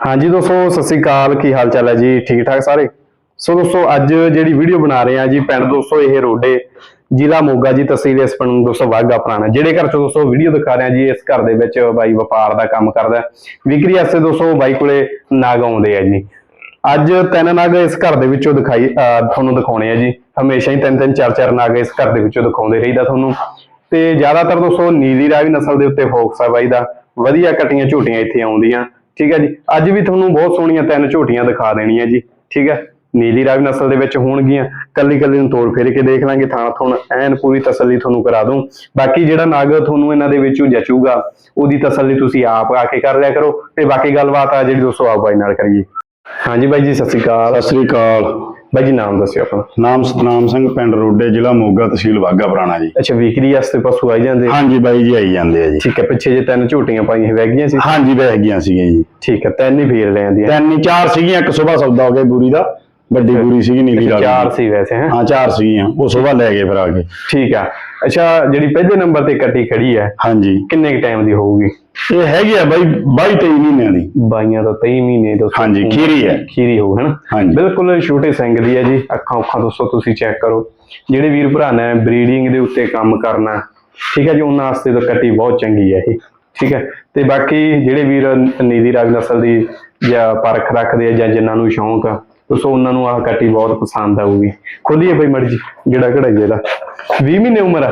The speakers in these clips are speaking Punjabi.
ਹਾਂਜੀ ਦੋਸਤੋ, ਸਤਿ ਸ੍ਰੀ ਅਕਾਲ। ਕੀ ਹਾਲ ਚਾਲ ਹੈ ਜੀ? ਠੀਕ ਠਾਕ ਸਾਰੇ? ਸੋ ਦੋਸਤੋ, ਅੱਜ ਜਿਹੜੀ ਵੀਡੀਓ ਬਣਾ ਰਹੇ ਆ ਜੀ ਪਿੰਡ ਦੋਸਤੋ, ਇਹ ਰੋਡੇ ਜ਼ਿਲ੍ਹਾ ਮੋਗਾ ਜੀ ਤਹਿਸੀਲ ਇਸ ਪਿੰਡ ਦੋਸਤੋ ਵਾਗਾ ਪੁਰਾਣਾ। ਜਿਹੜੇ ਘਰ ਚ ਦੋਸਤੋ ਵੀਡੀਓ ਦਿਖਾ ਰਹੇ ਆ ਜੀ, ਇਸ ਘਰ ਦੇ ਵਿੱਚ ਬਾਈ ਵਪਾਰ ਦਾ ਕੰਮ ਕਰਦਾ ਵਿਕਰੀ ਵਾਸਤੇ ਦੋਸਤੋ, ਬਾਈ ਕੋਲੇ ਨਾਗ ਆਉਂਦੇ ਆ ਜੀ। ਅੱਜ ਤਿੰਨ ਨਾਗ ਇਸ ਘਰ ਦੇ ਵਿੱਚੋਂ ਦਿਖਾਈ ਤੁਹਾਨੂੰ ਦਿਖਾਉਣੇ ਆ ਜੀ। ਹਮੇਸ਼ਾ ਹੀ ਤਿੰਨ ਤਿੰਨ ਚਾਰ ਚਾਰ ਨਾਗ ਇਸ ਘਰ ਦੇ ਵਿੱਚੋਂ ਦਿਖਾਉਂਦੇ ਰਹੀਦਾ ਤੁਹਾਨੂੰ। ਤੇ ਜ਼ਿਆਦਾਤਰ ਦੋਸਤੋ, ਨੀਲੀ ਰਾਵੀ ਨਸਲ ਦੇ ਉੱਤੇ ਫੋਕਸ ਆ ਬਾਈ ਦਾ। ਵਧੀਆ ਕਟੀਆਂ ਝੋਟੀਆਂ ਇੱਥੇ ਆਉਂਦੀਆਂ। ਠੀਕ ਹੈ ਜੀ। ਅੱਜ ਵੀ ਤੁਹਾਨੂੰ ਬਹੁਤ ਸੋਹਣੀਆਂ ਤਿੰਨ ਝੋਟੀਆਂ ਦਿਖਾ ਦੇਣੀਆਂ ਜੀ। ਠੀਕ ਹੈ। ਨੀਲੀ ਰਾਵੀ ਨਸਲ ਦੇ ਵਿੱਚ ਹੋਣਗੀਆਂ। ਕੱਲੀ ਕੱਲੀ ਨੂੰ ਤੋੜ ਫੇਰ ਕੇ ਦੇਖ ਲਾਂਗੇ। ਥਾਂ ਥੁਣ ਐਨ ਪੂਰੀ ਤਸੱਲੀ ਤੁਹਾਨੂੰ ਕਰਾ ਦੂੰ ਬਾਕੀ ਜਿਹੜਾ ਨਾਗ ਤੁਹਾਨੂੰ ਇਹਨਾਂ ਦੇ ਵਿੱਚੋਂ ਜਚੂਗਾ, ਉਹਦੀ ਤਸੱਲੀ ਤੁਸੀਂ ਆਪ ਆ ਕੇ ਕਰ ਲਿਆ ਕਰੋ। ਤੇ ਬਾਕੀ ਗੱਲਬਾਤ ਆ ਜਿਹੜੀ ਦੋਸਤੋ ਆਪ ਬਾਈ ਨਾਲ ਕਰੀਏ। ਹਾਂਜੀ ਬਾਈ ਜੀ, ਸਤਿ ਸ਼੍ਰੀ ਅਕਾਲ। ਸਤਿ ਸ੍ਰੀ ਅਕਾਲ। ਬਾਈ ਜੀ ਨਾਮ ਦੱਸਿਓ ਆਪਣਾ। ਨਾਮ ਸਤਨਾਮ ਸਿੰਘ ਪਿੰਡ ਰੋਡੇ ਜ਼ਿਲ੍ਹਾ ਮੋਗਾ ਤਹਿਸੀਲ ਵਾਗਾ ਪੁਰਾਣਾ ਜੀ। ਅੱਛਾ ਵਿਕਰੀ ਵਾਸਤੇ ਪਸ਼ੂ ਆਈ ਜਾਂਦੇ ਹਾਂਜੀ ਬਾਈ ਜੀ ਆਈ ਜਾਂਦੇ ਆ ਜੀ। ਠੀਕ ਹੈ ਪਿੱਛੇ ਜੇ ਤਿੰਨ ਝੋਟੀਆਂ ਪਾਈਆਂ ਵਹਿ ਗਈਆਂ ਸੀ? ਹਾਂਜੀ ਗਈਆਂ ਸੀਗੀਆਂ ਜੀ। ਠੀਕ ਹੈ ਤਿੰਨ ਹੀ ਫੇਰ ਲੈਂਦੀਆਂ ਤਿੰਨ ਹੀ ਚਾਰ ਸੀਗੀਆਂ ਇੱਕ ਸਵੇਰ ਸੌਦਾ ਹੋ ਗਿਆ ਬੂਰੀ ਦਾ। ਵੱਡੀ ਬੂਰੀ ਸੀਗੀ ਨੀਲੀ ਰਾਵੀ ਚਾਰ ਸੀ ਵੈਸੇ ਹੈ? ਹਾਂ ਚਾਰ ਸੀਗੀਆਂ ਉਹ ਸਵੇਰ ਲੈ ਗਏ ਫਿਰ ਆ ਕੇ। ਠੀਕ ਆ। ਅੱਛਾ ਜਿਹੜੀ ਪਹਿਲੇ ਨੰਬਰ ਤੇ ਕੱਟੀ ਖੜੀ ਹੈ ਹਾਂਜੀ। ਕਿੰਨੇ ਕ ਟਾਈਮ ਦੀ ਹੋਊਗੀ? ਇਹ ਹੈਗੀ ਆ ਬਾਈ 22 23 ਮਹੀਨਿਆਂ ਦੀ। ਬਾਈਆਂ ਤੋਂ 23 ਮਹੀਨੇ ਤੋਂ ਹਾਂਜੀ, ਖੀਰੀ ਹੈ। ਖੀਰੀ ਹੋਊ ਹਨਾ। ਬਿਲਕੁਲ ਛੋਟੇ ਸਿੰਘ ਦੀ ਹੈ ਜੀ। ਅੱਖਾਂ ਉੱਖਾਂ ਦੋਸਤੋ ਤੁਸੀਂ ਚੈੱਕ ਕਰੋ। ਜਿਹੜੇ ਵੀਰ ਭਰਾ ਨੇ ਬਰੀਡਿੰਗ ਦੇ ਉੱਤੇ ਕੰਮ ਕਰਨਾ ਠੀਕ ਹੈ ਜੀ ਉਹਨਾਂ ਵਾਸਤੇ ਤਾਂ ਕੱਟੀ ਬਹੁਤ ਚੰਗੀ ਹੈ ਇਹ ਠੀਕ ਹੈ? ਤੇ ਬਾਕੀ ਜਿਹੜੇ ਵੀਰ ਨੀਲੀ ਰਾਵੀ ਨਸਲ ਦੀ ਜਾਂ ਪਰਖ ਰੱਖਦੇ ਆ ਜਾਂ ਜਿਨ੍ਹਾਂ ਨੂੰ ਸ਼ੌਂਕ ਆ ਦੋਸਤੋ ਉਹਨਾਂ ਨੂੰ ਆਹ ਕੱਟੀ ਬਹੁਤ ਪਸੰਦ ਆਊਗੀ। ਖੋਲੀਏ ਬਈ ਮਰਜ਼ੀ ਜਿਹੜਾ ਕਢਾਈਏ ਦਾ 20 ਮਹੀਨੇ ਉਮਰ ਆ।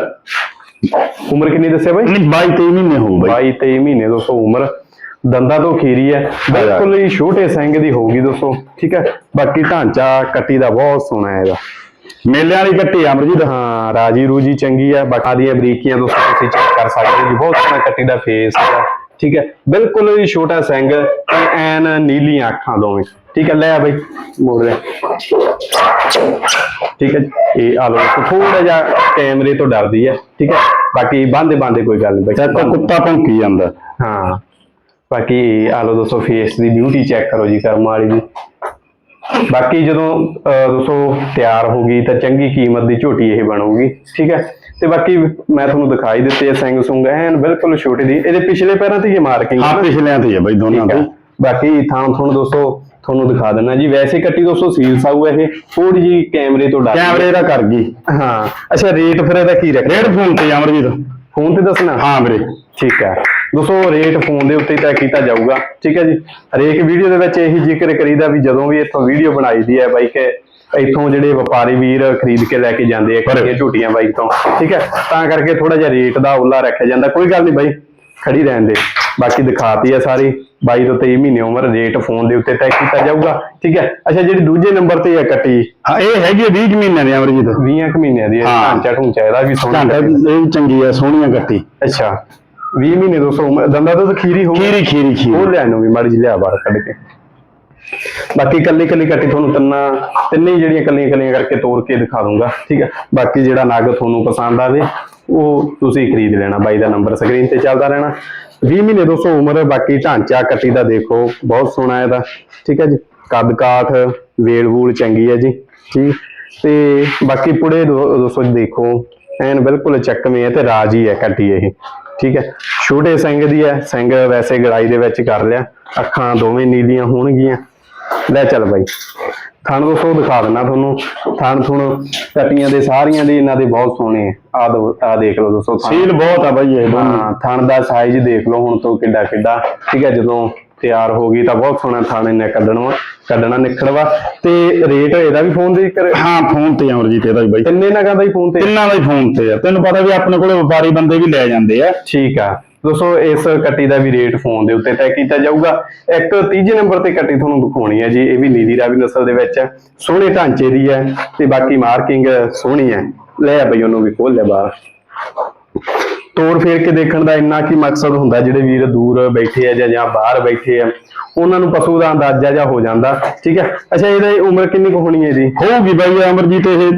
ਉਮਰ ਕਿੰਨੀ ਦੱਸਿਆ ਬਾਈ? ਨਹੀਂ 22 23 ਮਹੀਨੇ ਹੋਊ ਬਾਈ। 22 23 ਮਹੀਨੇ ਦੋਸਤੋ ਉਮਰ ਦੰਦਾਂ ਤੋਂ ਖੀਰੀ ਹੈ। ਬਿਲਕੁਲ ਹੀ ਛੋਟੇ ਸਿੰਘ ਦੀ ਹੋਊਗੀ ਦੋਸਤੋ ਠੀਕ ਹੈ? ਬਾਕੀ ਢਾਂਚਾ ਕੱਟੀ ਦਾ ਬਹੁਤ ਸੋਹਣਾ ਹੈ ਇਹਦਾ। ਮੇਲਿਆਂ ਵਾਲੀ ਕੱਟੀ ਅਮਰਜੀਤ। ਹਾਂ ਰਾਜੀ ਰੂਜੀ ਚੰਗੀ ਹੈ। ਬਾਕਾਂ ਦੀਆਂ ਬਰੀਕੀਆਂ ਦੋਸਤੋ ਤੁਸੀਂ ਚੈੱਕ ਕਰ ਸਕਦੇ ਹੋ ਜੀ ਬਹੁਤ ਸੋਹਣਾ ਕੱਟੀ ਦਾ ਫੇਸ ਹੈ। ਠੀਕ ਹੈ? ਬਿਲਕੁਲ ਹੀ ਛੋਟਾ ਸਿੰਘ ਤੇ ਐਨ ਨੀਲੀਆਂ ਅੱਖਾਂ ਦੋਵੇਂ। ਠੀਕ ਹੈ? ਲੈ ਆ ਬਈ ਮੋੜ ਲੈ। ਠੀਕ ਹੈ ਇਹ ਆ ਲੋ ਥੋੜਾ ਜਿਹਾ ਕੈਮਰੇ ਤੋਂ ਡਰਦੀ ਹੈ। ਠੀਕ ਹੈ? ਬਾਕੀ ਬੰਦੇ ਬੰਦੇ ਕੋਈ ਗੱਲ ਨਹੀਂ ਬਈ। ਕੁੱਤਾ ਭੌਂਕੀ ਜਾਂਦਾ। ਹਾਂ। ਬਾਕੀ ਆ ਲੋ ਦੋਸਤੋ ਫੇਸ ਦੀ ਬਿਊਟੀ ਚੈੱਕ ਕਰੋ ਜੀ ਕਰਮ ਵਾਲੀ ਦੀ। ਬਾਕੀ ਜਦੋਂ ਦੋਸਤੋ ਤਿਆਰ ਹੋ ਗਈ ਤਾਂ ਚੰਗੀ ਕੀਮਤ ਦੀ ਝੋਟੀ ਇਹ ਬਣੂਗੀ ਠੀਕ ਹੈ? ਤੇ ਬਾਕੀ ਮੈਂ ਤੁਹਾਨੂੰ ਦਿਖਾਈ ਦਿੱਤੇ ਸਿੰਘ ਸੁੰਗ ਐਨ ਬਿਲਕੁਲ ਛੋਟੀ ਦੀ ਇਹਦੇ ਪਿਛਲੇ ਪੈਰਾਂ ਤੇ ਹੀ ਮਾਰਕਿੰਗ ਹਾਂ ਪਿਛਲਿਆਂ ਤੇ ਹੀ ਬਾਈ ਦੋਨਾਂ ਤੇ। ਬਾਕੀ ਥਾਂ ਤੁਹਾਨੂੰ ਦੋਸਤੋ ਤੁਹਾਨੂੰ ਦਿਖਾ ਦਿੰਦਾ ਜੀ ਵੈਸੇ ਕੱਟੀ ਦੋਸਤੋ ਸੀਲ ਸਾਊ ਹੈ ਇਹ ਥੋੜੀ ਜੀ ਕੈਮਰੇ ਤੋਂ ਡਰ ਕੈਮਰੇ ਦਾ ਕਰ ਗਈ। ਹਾਂ ਅੱਛਾ ਰੇਟ ਫਿਰ ਇਹਦਾ ਕੀ ਰੱਖਿਆ? ਰੇਡ ਫੋਨ ਤੇ ਅਮਰਜੀਤ। ਫੋਨ ਤੇ ਦੱਸਣਾ? ਹਾਂ ਵੀਰੇ। ਠੀਕ ਹੈ। ਦੋਸਤੋ ਰੇਟ ਫੋਨ ਦੇ ਉੱਤੇ ਹੀ ਤੈਅ ਕੀਤਾ ਜਾਊਗਾ ਠੀਕ ਹੈ ਜੀ? ਹਰੇਕ ਵੀਡੀਓ ਦੇ ਵਿੱਚ ਇਹੀ ਜ਼ਿਕਰ ਕਰੀਦਾ ਵੀ ਜਦੋਂ ਵੀ ਇੱਥੋਂ ਵੀਡੀਓ ਬਣਾਈਦੀ ਹੈ ਬਾਈ ਕਿ ਇੱਥੋਂ ਜਿਹੜੇ ਵਪਾਰੀ ਵੀਰ ਖਰੀਦ ਕੇ ਲੈ ਕੇ ਜਾਂਦੇ ਆ ਕੱਟੀਆਂ ਝੂਟੀਆਂ ਬਾਈਕ ਤੋਂ ਠੀਕ ਹੈ? ਤਾਂ ਕਰਕੇ ਥੋੜਾ ਜਿਹਾ ਰੇਟ ਦਾ ਉੱਲਾ ਰੱਖਿਆ ਜਾਂਦਾ। ਕੋਈ ਗੱਲ ਨਹੀਂ ਬਾਈ ਖੜੀ ਰਹਿਣ ਦੇ। ਬਾਕੀ ਦਿਖਾਤੀ ਹੈ ਸਾਰੀ। 22 ਤੋਂ 23 ਮਹੀਨੇ ਉਮਰ ਰੇਟ ਫੋਨ ਦੇ ਉੱਤੇ ਤੈਅ ਕੀਤਾ ਜਾਊਗਾ ਠੀਕ ਹੈ? ਅੱਛਾ ਜਿਹੜੀ ਦੂਜੇ ਨੰਬਰ ਤੇ ਹੈ ਕੱਟੀ ਹਾਂ ਇਹ ਹੈਗੀ ਆ 20 ਕੁ ਮਹੀਨਿਆਂ ਦੀ ਅਮਰਜੀਤ। 20 ਕੁ ਮਹੀਨਿਆਂ ਦੀ ਹੈ। ਢੂੰਚਾ ਇਹਦਾ ਵੀ ਸੋਹਣਾ। ਇਹ ਚੰਗੀ ਆ ਸੋਹਣੀਆਂ ਕੱਟੀ। ਅੱਛਾ। 20 ਮਹੀਨੇ ਦੋਸਤੋ ਦੰਦਾਂ ਤੋਂ ਖੀਰੀ ਹੋਊ ਖੀਰੀ ਖੀਰੀ ਖੀਰੀ। ਉਹ ਨੂੰ ਵੀ ਮਾੜੀ ਜਿਹੀ ਲਿਆ ਬਾਹਰ ਕੱਢ ਕੇ। ਬਾਕੀ ਕੱਲੀ ਕੱਲੀ ਕੱਟੀ ਤੁਹਾਨੂੰ ਤਿੰਨਾਂ ਤਿੰਨੇ ਹੀ ਜਿਹੜੀਆਂ ਕੱਲੀਆਂ ਕੱਲੀਆਂ ਕਰਕੇ ਤੋੜ ਕੇ ਦਿਖਾ ਦੂੰਗਾ ਠੀਕ ਹੈ ਬਾਕੀ ਜਿਹੜਾ ਨਗ ਤੁਹਾਨੂੰ ਪਸੰਦ ਆਵੇ ਉਹ ਤੁਸੀਂ ਖਰੀਦ ਲੈਣਾ ਬਾਈ ਦਾ ਨੰਬਰ ਸਕਰੀਨ ਤੇ ਚੱਲਦਾ ਰਹਿਣਾ। 20 ਮਹੀਨੇ ਦੋਸਤੋ ਉਮਰ ਬਾਕੀ ਢਾਂਚਾ ਕੱਟੀ ਦਾ ਦੇਖੋ ਬਹੁਤ ਸੋਹਣਾ ਇਹਦਾ ਠੀਕ ਹੈ ਜੀ? ਕੱਦ ਕਾਠ ਵੇਲ ਵੂਲ ਚੰਗੀ ਹੈ ਜੀ ਠੀਕ? ਤੇ ਬਾਕੀ ਪੁੜੇ ਦੋਸਤੋ ਦੇਖੋ ਐਨ ਬਿਲਕੁਲ ਚੱਕਵੇਂ ਹੈ ਤੇ ਰਾਜੀ ਹੈ ਕੱਟੀ ਇਹ। ਠੀਕ ਹੈ। ਛੋਟੇ ਸਿੰਘ ਦੀ ਹੈ। ਸਿੰਘ ਵੈਸੇ ਗੜਾਈ ਦੇ ਵਿੱਚ ਕਰ ਲਿਆ। ਅੱਖਾਂ ਦੋਵੇਂ ਨੀਲੀਆਂ ਹੋਣਗੀਆਂ। ਲੈ ਚੱਲ ਬਾਈ। ਥਣ ਦੋਸਤੋ ਦਿਖਾ ਦਿੰਦਾ ਤੁਹਾਨੂੰ। ਥਣ ਥੁਣ ਕੱਟੀਆਂ ਦੇ ਸਾਰੀਆਂ ਦੇ ਇਹਨਾਂ ਦੇ ਬਹੁਤ ਸੋਹਣੇ ਆ। ਆਹ ਦੇਖ ਲਓ ਦੋਸਤੋ। ਸੀਲ ਬਹੁਤ ਆ ਬਾਈ ਇਹ ਦੋਨੋਂ। ਥਣ ਦਾ ਸਾਈਜ਼ ਦੇਖ ਲਓ ਹੁਣ ਤੋਂ ਕਿੱਡਾ ਕਿੱਡਾ ਠੀਕ ਹੈ ਜਦੋਂ ਤਿਆਰ ਹੋ ਗਈ ਤਾਂ ਬਹੁਤ ਸੋਹਣਾ ਥਣ ਇਹਨੇ ਕੱਢਣਾ ਕੱਢਣਾ ਨਿਕਲਵਾ ਤੇ ਰੇਟ ਇਹਦਾ ਵੀ ਫੋਨ ਦੇ ਕਰ ਹਾਂ ਫੋਨ ਤੇ ਅਮਰਜੀਤ ਇਹਦਾ ਵੀ ਬਾਈ। ਤਿੰਨੇ ਨਗਾਂ ਦਾ ਹੀ ਫੋਨ ਤੇ ਤਿੰਨਾਂ ਦਾ ਹੀ ਫੋਨ ਤੇ ਆ। ਤੈਨੂੰ ਪਤਾ ਵੀ ਆਪਣੇ ਕੋਲੇ ਵਪਾਰੀ ਬੰਦੇ ਵੀ ਲੈ ਜਾਂਦੇ ਆ। ਠੀਕ ਆ। ਦੋਸਤੋ ਇਸ ਕੱਟੀ ਦਾ ਵੀ ਰੇਟ ਫੋਨ ਦੇ ਉੱਤੇ ਤੈਅ ਕੀਤਾ ਜਾਊਗਾ। ਇੱਕ ਤੀਜੇ ਨੰਬਰ ਤੇ ਕੱਟੀ ਤੁਹਾਨੂੰ ਦਿਖਾਉਣੀ ਹੈ ਜੀ। ਇਹ ਵੀ ਨੀਲੀ ਰਾਵੀ ਨਸਲ ਦੇ ਵਿੱਚ ਹੈ ਸੋਹਣੇ ਢਾਂਚੇ ਦੀ ਹੈ ਤੇ ਬਾਕੀ ਮਾਰਕਿੰਗ ਸੋਹਣੀ ਹੈ ਲੈ ਆ ਬਈ ਉਹਨੂੰ ਵੀ ਖੋਲ ਲਿਆ ਬਾਹਰ। ਤੋੜ ਫੇਰ ਕੇ ਦੇਖਣ ਦਾ ਇੰਨਾ ਕੀ ਮਕਸਦ ਹੁੰਦਾ ਜਿਹੜੇ ਵੀਰ ਦੂਰ ਬੈਠੇ ਆ ਜਾਂ ਜਾਂ ਬਾਹਰ ਬੈਠੇ ਆ ਉਹਨਾਂ ਨੂੰ ਪਸ਼ੂ ਦਾ ਅੰਦਾਜ਼ਾ ਜਾਂ ਹੋ ਜਾਂਦਾ ਠੀਕ ਹੈ ਅੱਛਾ ਇਹਦਾ ਉਮਰ ਕਿੰਨੀ ਕੁ ਹੋਣੀ ਹੈ ਜੀ ਹੋਊਗੀ ਬਾਈ ਅਮਰਜੀਤ ਇਹ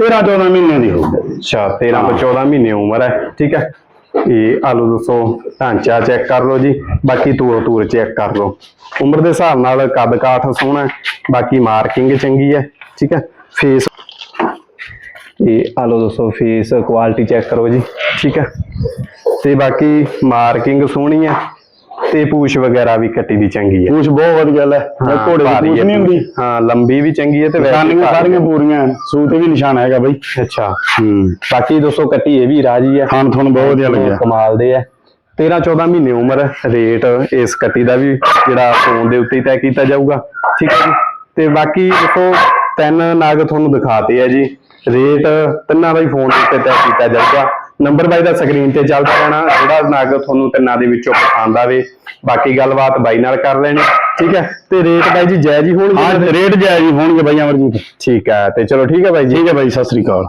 13 14 ਮਹੀਨਿਆਂ ਦੀ ਹੋਊਗੀ। ਅੱਛਾ 13 ਤੋਂ 14 ਮਹੀਨੇ ਉਮਰ ਹੈ ਠੀਕ ਹੈ ਇਹ ਆਲੂ ਦੋਸਤੋ ਢਾਂਚਾ ਚੈੱਕ ਕਰ ਲਓ ਜੀ ਬਾਕੀ ਤੂਰ ਤੂਰ ਚੈੱਕ ਕਰ ਲਓ। ਉਮਰ ਦੇ ਹਿਸਾਬ ਨਾਲ ਕੱਦ ਕਾਠ ਸੋਹਣਾ ਬਾਕੀ ਮਾਰਕਿੰਗ ਚੰਗੀ ਹੈ ਠੀਕ ਹੈ ਫੇਸ ਇਹ ਆਲੋ ਦੋਸਤੋ ਫੇਸ ਕੁਆਲਿਟੀ ਚੈੱਕ ਕਰੋ ਜੀ ਠੀਕ ਹੈ ਤੇ ਬਾਕੀ ਮਾਰਕਿੰਗ ਸੋਹਣੀ ਹੈ ਤੇ ਪੂਛ ਵਗੈਰਾ ਵੀ ਕੱਟੀ ਦੀ ਚੰਗੀ ਹੈ ਪੂਛ ਬਹੁਤ ਵਧੀਆ ਲੈ ਹਾਂ, ਘੋੜੇ ਦੀ ਪੂਛ ਹੈ ਨਹੀਂ ਹੁੰਦੀ। ਹਾਂ ਲੰਬੀ ਵੀ ਚੰਗੀ ਹੈ ਤੇ ਵੈਸੇ ਨਿਸ਼ਾਨੀਆਂ ਸਾਰੀਆਂ ਪੂਰੀਆਂ ਸੂ ਤੇ ਵੀ ਨਿਸ਼ਾਨ ਹੈਗਾ ਬਈ। ਅੱਛਾ ਹੂੰ ਬਾਕੀ ਦੋਸਤੋ ਕੱਟੀ ਇਹ ਵੀ ਰਾਜੀ ਹੈ ਖਾਣ ਤੁਹਾਨੂੰ ਬਹੁਤ ਵਧੀਆ ਲੱਗਿਆ। ਕਮਾਲ ਦੇ ਆ। 13 14 ਮਹੀਨੇ ਉਮਰ ਰੇਟ ਇਸ ਕੱਟੀ ਦਾ ਵੀ ਜਿਹੜਾ ਫੋਨ ਦੇ ਉੱਤੇ ਹੀ ਤੈਅ ਕੀਤਾ ਜਾਊਗਾ ਠੀਕ ਹੈ ਜੀ? ਤੇ ਬਾਕੀ ਦੇਖੋ ਤਿੰਨ ਨਗ ਤੁਹਾਨੂੰ ਦਿਖਾਤੇ ਆ ਜੀ। ਰੇਟ ਤਿੰਨਾਂ ਦਾ ਹੀ ਫੋਨ ਉੱਤੇ ਤੈਅ ਕੀਤਾ ਜਾਊਗਾ। ਨੰਬਰ ਬਾਈ ਦਾ ਸਕਰੀਨ ਤੇ ਚੱਲਦਾ ਰਹਿਣਾ ਜਿਹੜਾ ਨਗ ਤੁਹਾਨੂੰ ਤਿੰਨਾਂ ਦੇ ਵਿੱਚੋਂ ਪਸੰਦ ਆਵੇ। ਬਾਕੀ ਗੱਲਬਾਤ ਬਾਈ ਨਾਲ ਕਰ ਲੈਣੀ ਠੀਕ ਹੈ? ਤੇ ਰੇਟ ਬਾਈ ਜੀ ਜਾਇਜ਼ ਹੀ ਹੋਣਗੇ? ਹਾਂ ਰੇਟ ਜਾਇਜ਼ ਹੀ ਹੋਣਗੇ ਬਾਈ ਅਮਰਜੀਤ। ਠੀਕ ਹੈ ਤੇ ਚਲੋ ਠੀਕ ਹੈ ਬਾਈ ਜੀ। ਠੀਕ ਹੈ ਬਾਈ ਸਤਿ ਸ੍ਰੀ ਅਕਾਲ।